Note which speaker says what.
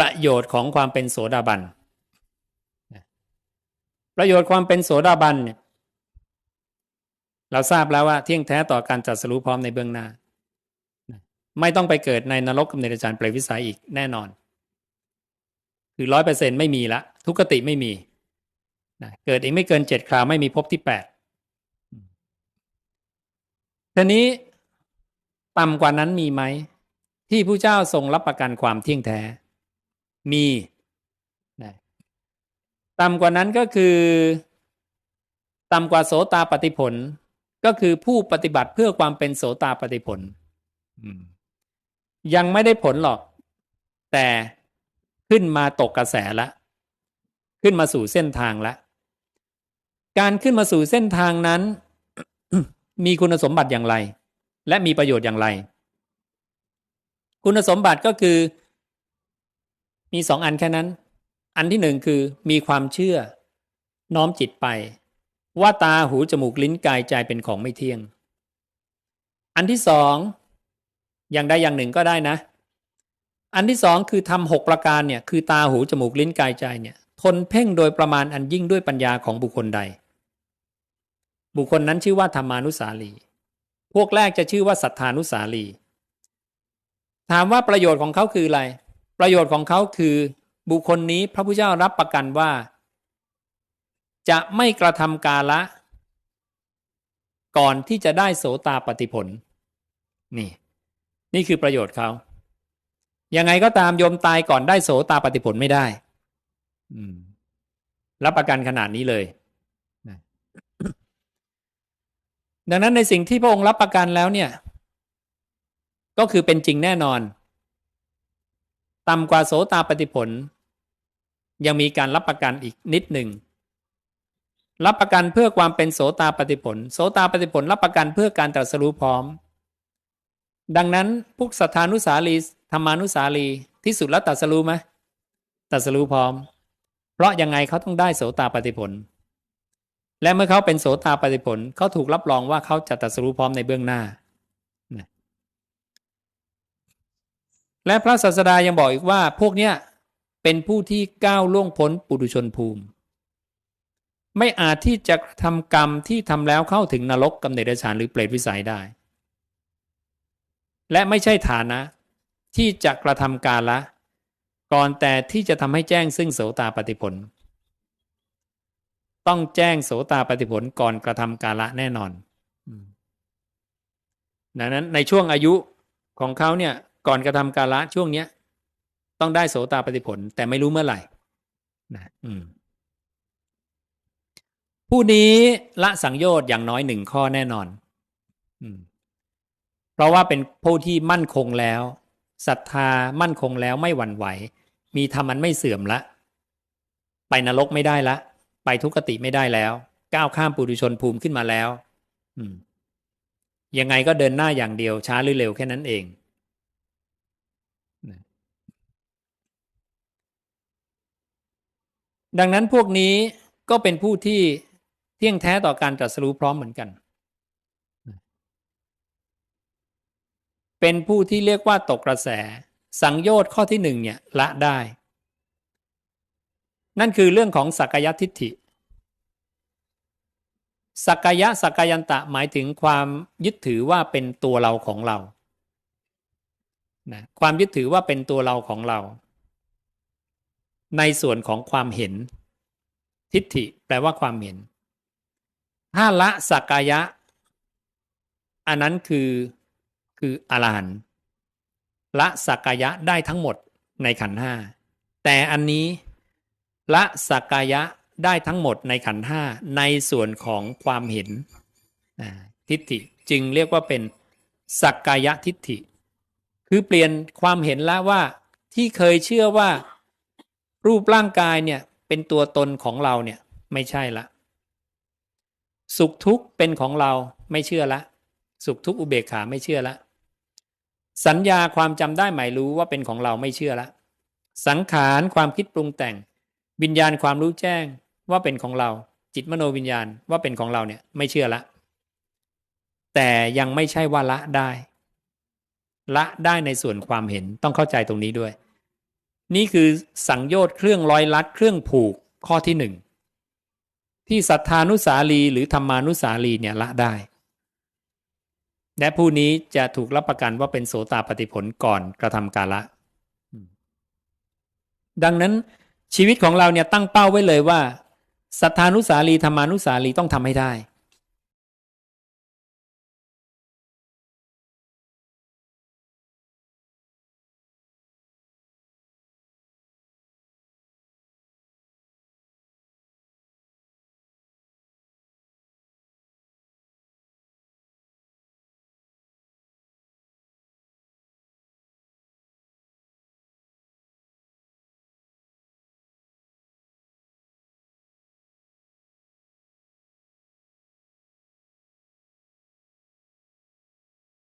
Speaker 1: ประโยชน์ของความเป็นโสดาบันประโยชน์ความเป็นโสดาบันเนี่ยเราทราบแล้วว่าเที่ยงแท้ต่อการจัดสรุปพร้อมในเบื้องหน้า ไม่ต้องไปเกิดในนรกกับเนรจารเปรตวิสัยอีกแน่นอน คือร้อยเปอร์เซ็นไม่มีละ ทุกขติไม่มีนะเกิดอีกไม่เกินเจ็ดคราวไม่มีภพที่แปดทีนี้ต่ำกว่านั้นมีไหม ที่ผู้เจ้าทรงรับประกันความเที่ยงแท้ มีนะต่ำกว่านั้นก็คือต่ำกว่าโสตาปฏิผล ก็คือผู้ปฏิบัติเพื่อความเป็นโสตาปฏิผลยังไม่ได้ผลหรอก แต่ขึ้นมาตกกระแสละ ขึ้นมาสู่เส้นทางละ การขึ้นมาสู่เส้นทางนั้น มีคุณสมบัติอย่างไร และมีประโยชน์อย่างไร คุณสมบัติก็คือ มีสองอันแค่นั้น อันที่หนึ่งคือมีความเชื่อ น้อมจิตไป ว่าตาหูจมูกลิ้นกายใจเป็นของไม่เที่ยง อันที่สองอย่างใดอย่างหนึ่งก็ได้นะ อันที่สองคือทำหกประการเนี่ยคือตาหูจมูกลิ้นกายใจเนี่ยทนเพ่งโดยประมาณอันยิ่งด้วยปัญญาของบุคคลใด บุคคลนั้นชื่อว่าธรรมานุสาลี พวกแรกจะชื่อว่าสัทธานุสาลี ถามว่าประโยชน์ของเขาคืออะไร ประโยชน์ของเขาคือ บุคคลนี้พระพุทธเจ้ารับประกันว่า จะไม่กระทำกาละ ก่อนที่จะได้โสตาปฏิผล นี่ นี่คือประโยชน์เขายังไงก็ตามโยมตายก่อนได้โสตาปฏิผลไม่ได้รับประกันขนาดนี้เลยดังนั้นในสิ่งที่พระองค์รับประกันแล้วเนี่ย ก็คือเป็นจริงแน่นอน ต่ำกว่าโสตาปฏิผล ยังมีการรับประกันอีกนิดหนึ่ง รับประกันเพื่อความเป็นโสตาปฏิผล โสตาปฏิผล รับประกันเพื่อการตรัสรู้พร้อม ดังนั้นพวกสัทธานุสาลีธรรมานุสาลีที่สุดแล้วตัดสรู้ไหมตัดสรู้พร้อม เพราะยังไงเขาต้องได้โสตาปฏิผล และเมื่อเขาเป็นโสตาปฏิผลเขาถูกรับรองว่าเขาจะตัดสรู้พร้อมในเบื้องหน้า และพระศาสดายังบอกอีกว่าพวกเนี้ยเป็นผู้ที่ก้าวล่วงพ้นปุถุชนภูมิ ไม่อาจที่จะทำกรรมที่ทำแล้วเข้าถึงนรกกำเนิดฉานหรือเปรตวิสัยได้ และไม่ใช่ฐานะที่จะกระทำการละ ก่อนแต่ที่จะทำให้แจ้งซึ่งโสตาปฏิผล ต้องแจ้งโสตาปฏิผลก่อนกระทำการละแน่นอนดังนั้นในช่วงอายุของเขาเนี่ย ก่อนกระทำกาละช่วงเนี้ย ต้องได้โสตาปฏิผล แต่ไม่รู้เมื่อไหร่นะอืมผู้นี้ละสังโยชน์อย่างน้อยหนึ่งข้อแน่นอน อืมราะว่าเป็นผู้ที่มั่นคงแล้วศรัทธามั่นคงแล้วไม่หวั่นไหว มีธรรมันไม่เสื่อมละ ไปนรกไม่ได้ละ ไปทุกขติไม่ได้แล้ว ก้าวข้ามปุถุชนภูมิขึ้นมาแล้ว อืมยังไงก็เดินหน้าอย่างเดียวช้าหรือเร็วแค่นั้นเอง ดังนั้นพวกนี้ก็เป็นผู้ที่เที่ยงแท้ต่อการตรัสรู้พร้อมเหมือนกัน เป็นผู้ที่เรียกว่าตกกระแส สังโยชน์ข้อที่หนึ่งเนี่ยละได้ นั่นคือเรื่องของสักยทิฏฐิ สักยะสักยันตะหมายถึงความยึดถือว่าเป็นตัวเราของเรานะความยึดถือว่าเป็นตัวเราของเรา ในส่วนของความเห็น ทิฏฐิแปลว่าความเห็น ถ้าละสักกายะ อันนั้นคือคืออรหันต์ละสักกายะได้ทั้งหมดในขันห้าแต่อันนี้ละสักกายะได้ทั้งหมดในขันห้าในส่วนของความเห็นทิฏฐิจึงเรียกว่าเป็นสักกายะทิฏฐิ คือเปลี่ยนความเห็นแล้วว่าที่เคยเชื่อว่า รูปร่างกายเนี่ยเป็นตัวตนของเราเนี่ยไม่ใช่ละ สุขทุกข์เป็นของเราไม่เชื่อละ สุขทุกข์อุเบกขาไม่เชื่อละ สัญญาความจำได้หมายรู้ว่าเป็นของเราไม่เชื่อละ สังขารความคิดปรุงแต่ง วิญญาณความรู้แจ้งว่าเป็นของเรา จิตมโนวิญญาณว่าเป็นของเราเนี่ยไม่เชื่อละ แต่ยังไม่ใช่ว่าละได้ ละได้ในส่วนความเห็นต้องเข้าใจตรงนี้ด้วย นี่คือสังโยชน์เครื่องร้อยลัดเครื่องผูกข้อที่หนึ่งที่ศรัทธานุสาลีหรือธรรมานุสาลีเนี่ยละได้ และผู้นี้จะถูกรับประกันว่าเป็นโสตาปฏิผลก่อนกระทำกาละ ดังนั้นชีวิตของเราเนี่ยตั้งเป้าไว้เลยว่าศรัทธานุสาลีธรรมานุสาลีต้องทำให้ได้